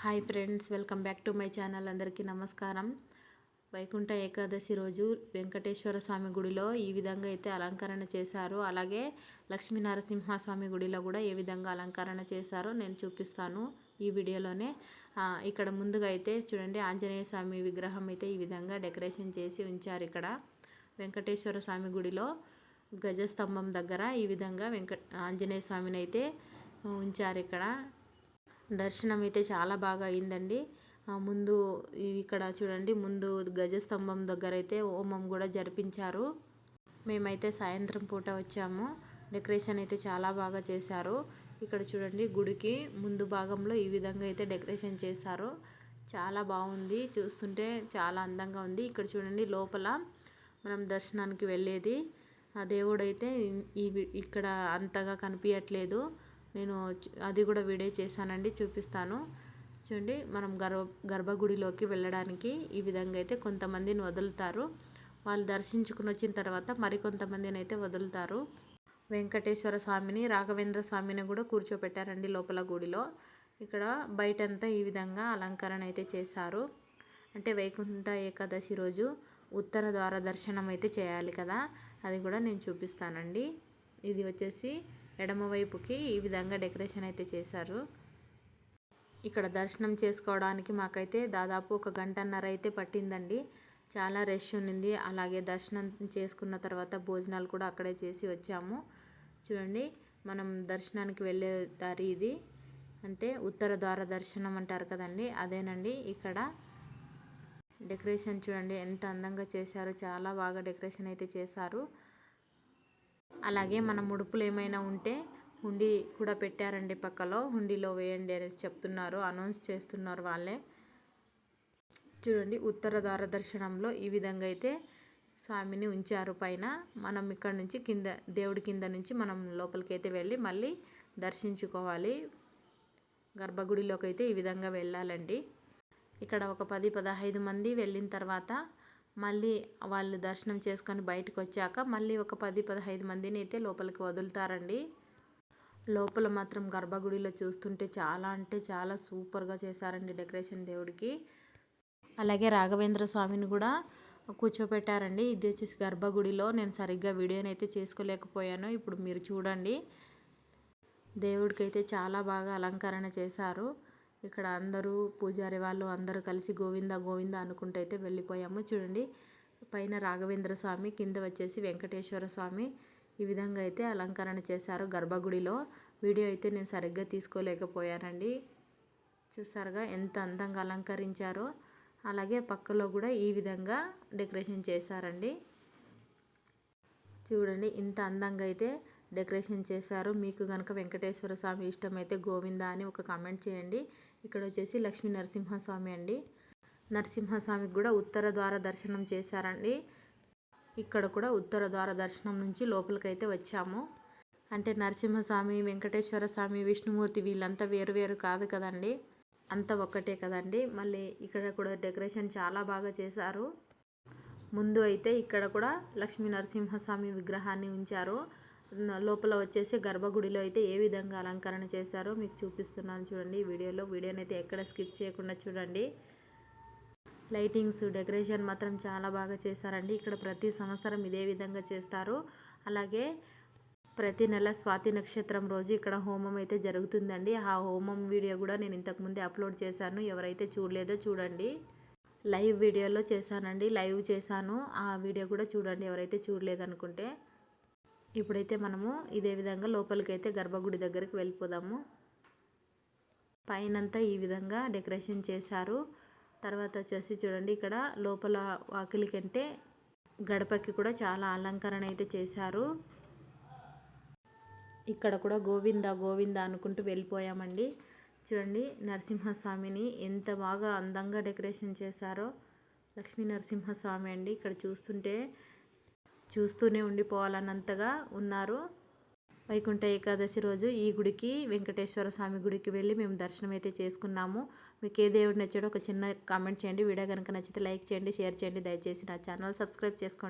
Hi friends welcome back to my channel. అందరికీ నమస్కారం. వైకుంఠ ఏకాదశి రోజు వెంకటేశ్వర స్వామి గుడిలో ఈ విధంగా అయితే అలంకరణ చేశారు. అలాగే లక్ష్మీ నరసింహస్వామి గుడిలో కూడా ఏ విధంగా అలంకరణ చేశారో నేను చూపిస్తాను ఈ వీడియోలోనే. ఇక్కడ ముందుగా అయితే చూడండి ఆంజనేయ స్వామి విగ్రహం అయితే ఈ విధంగా డెకరేషన్ చేసి ఉంచారు ఇక్కడ. వెంకటేశ్వర స్వామి గుడిలో గజస్తంభం దగ్గర ఈ విధంగా వెంకట ఆంజనేయ స్వామిని అయితే ఉంచారు ఇక్కడ. దర్శనం అయితే చాలా బాగా అయిందండి. ముందు ఇక్కడ చూడండి ముందు గజస్తంభం దగ్గర అయితే హోమం కూడా జరిపించారు. మేమైతే సాయంత్రం పూట వచ్చాము. డెకరేషన్ అయితే చాలా బాగా చేశారు. ఇక్కడ చూడండి గుడికి ముందు భాగంలో ఈ విధంగా అయితే డెకరేషన్ చేశారు. చాలా బాగుంది చూస్తుంటే చాలా అందంగా ఉంది. ఇక్కడ చూడండి లోపల మనం దర్శనానికి వెళ్ళేది. ఆ దేవుడైతే ఈ ఇక్కడ అంతగా కనిపించట్లేదు నేను అది కూడా వీడియో చేశానండి చూపిస్తాను. చూడండి మనం గర్భ గర్భగుడిలోకి వెళ్ళడానికి ఈ విధంగా అయితే కొంతమందిని వదులుతారు. వాళ్ళు దర్శించుకుని వచ్చిన తర్వాత మరికొంతమందిని అయితే వదులుతారు. వెంకటేశ్వర స్వామిని రాఘవేంద్ర స్వామిని కూడా కూర్చోపెట్టారండి లోపల గుడిలో. ఇక్కడ బయటంతా ఈ విధంగా అలంకరణ అయితే చేశారు. అంటే వైకుంఠ ఏకాదశి రోజు ఉత్తర ద్వార దర్శనం అయితే చేయాలి కదా అది కూడా నేను చూపిస్తానండి. ఇది వచ్చేసి ఎడమవైపుకి ఈ విధంగా డెకరేషన్ అయితే చేశారు. ఇక్కడ దర్శనం చేసుకోవడానికి మాకైతే దాదాపు ఒక గంటన్నర అయితే పట్టిందండి. చాలా రష్ ఉన్నింది. అలాగే దర్శనం చేసుకున్న తర్వాత భోజనాలు కూడా అక్కడే చేసి వచ్చాము. చూడండి మనం దర్శనానికి వెళ్ళే దారి ఇది. అంటే ఉత్తర ద్వార దర్శనం అంటారు కదండి అదేనండి. ఇక్కడ డెకరేషన్ చూడండి ఎంత అందంగా చేశారో. చాలా బాగా డెకరేషన్ అయితే చేశారు. అలాగే మన ముడుపులు ఏమైనా ఉంటే హుండీ కూడా పెట్టారండి పక్కలో. హుండీలో వేయండి అనేసి చెప్తున్నారు అనౌన్స్ చేస్తున్నారు వాళ్ళే. చూడండి ఉత్తర ద్వార దర్శనంలో ఈ విధంగా అయితే స్వామిని ఉంచారు. పైన మనం ఇక్కడ నుంచి కింద దేవుడి కింద నుంచి మనం లోపలికి అయితే వెళ్ళి మళ్ళీ దర్శించుకోవాలి. గర్భగుడిలోకి అయితే ఈ విధంగా వెళ్ళాలండి. ఇక్కడ ఒక పది పదహైదు మంది వెళ్ళిన తర్వాత మళ్ళీ వాళ్ళు దర్శనం చేసుకొని బయటకు వచ్చాక మళ్ళీ ఒక పది పదహైదు మందిని అయితే లోపలికి వదులుతారండి. లోపల మాత్రం గర్భగుడిలో చూస్తుంటే చాలా అంటే చాలా సూపర్గా చేశారండి డెకరేషన్ దేవుడికి. అలాగే రాఘవేంద్ర స్వామిని కూడా కూర్చోపెట్టారండి. ఇది వచ్చేసి గర్భగుడిలో నేను సరిగ్గా వీడియోని అయితే చేసుకోలేకపోయాను. ఇప్పుడు మీరు చూడండి. దేవుడికి అయితే చాలా బాగా అలంకరణ చేశారు. ఇక్కడ అందరూ పూజారి వాళ్ళు అందరూ కలిసి గోవింద గోవింద అనుకుంటూ అయితే వెళ్ళిపోయాము. చూడండి పైన రాఘవేంద్ర స్వామి కింద వచ్చేసి వెంకటేశ్వర స్వామి. ఈ విధంగా అయితే అలంకరణ చేశారు గర్భగుడిలో. వీడియో అయితే నేను సరిగ్గా తీసుకోలేకపోయానండి. చూసారుగా ఎంత అందంగా అలంకరించారో. అలాగే పక్కలో కూడా ఈ విధంగా డెకరేషన్ చేశారండి. చూడండి ఇంత అందంగా అయితే డెకరేషన్ చేశారు. మీకు కనుక వెంకటేశ్వర స్వామి ఇష్టమైతే గోవింద అని ఒక కామెంట్ చేయండి. ఇక్కడ వచ్చేసి లక్ష్మీ నరసింహస్వామి అండి. నరసింహస్వామికి కూడా ఉత్తర ద్వార దర్శనం చేశారండి. ఇక్కడ కూడా ఉత్తర ద్వార దర్శనం నుంచి లోపలికైతే వచ్చాము. అంటే నరసింహస్వామి వెంకటేశ్వర స్వామి విష్ణుమూర్తి వీళ్ళంతా వేరు వేరు కాదు కదండి. అంతా ఒక్కటే కదండి. మళ్ళీ ఇక్కడ కూడా డెకరేషన్ చాలా బాగా చేశారు. ముందు అయితే ఇక్కడ కూడా లక్ష్మీ నరసింహస్వామి విగ్రహాన్ని ఉంచారు. లోపల వచ్చేసి గర్భగుడిలో అయితే ఏ విధంగా అలంకరణ చేశారో మీకు చూపిస్తున్నాను చూడండి వీడియోలో. వీడియోని అయితే ఎక్కడ స్కిప్ చేయకుండా చూడండి. లైటింగ్స్ డెకరేషన్ మాత్రం చాలా బాగా చేశారండి. ఇక్కడ ప్రతి సంవత్సరం ఇదే విధంగా చేస్తారు. అలాగే ప్రతి నెల స్వాతి నక్షత్రం రోజు ఇక్కడ హోమం అయితే జరుగుతుందండి. ఆ హోమం వీడియో కూడా నేను ఇంతకుముందే అప్లోడ్ చేశాను. ఎవరైతే చూడలేదో చూడండి. లైవ్ వీడియోలో చేశానండి. లైవ్ చేశాను. ఆ వీడియో కూడా చూడండి ఎవరైతే చూడలేదనుకుంటే. ఇప్పుడైతే మనము ఇదే విధంగా లోపలికి అయితే గర్భగుడి దగ్గరికి వెళ్ళిపోదాము. పైనంతా ఈ విధంగా డెకరేషన్ చేశారు. తర్వాత వచ్చేసి చూడండి ఇక్కడ లోపల వాకిలి కంటే గడపకి కూడా చాలా అలంకరణ అయితే చేశారు. ఇక్కడ కూడా గోవింద గోవింద అనుకుంటూ వెళ్ళిపోయామండి. చూడండి నరసింహస్వామిని ఎంత బాగా అందంగా డెకరేషన్ చేశారో. లక్ష్మీ నరసింహస్వామి అండి. ఇక్కడ చూస్తుంటే చూస్తూనే ఉండిపోవాలన్నంతగా ఉన్నారు. వైకుంఠ ఏకాదశి రోజు ఈ గుడికి వెంకటేశ్వర స్వామి గుడికి వెళ్ళి మేము దర్శనం అయితే చేసుకున్నాము. మీకు ఏ దేవుడు నచ్చాడో ఒక చిన్న కామెంట్ చేయండి. వీడియో కనుక నచ్చితే లైక్ చేయండి షేర్ చేయండి. దయచేసి నా ఛానల్ సబ్స్క్రైబ్ చేసుకోండి.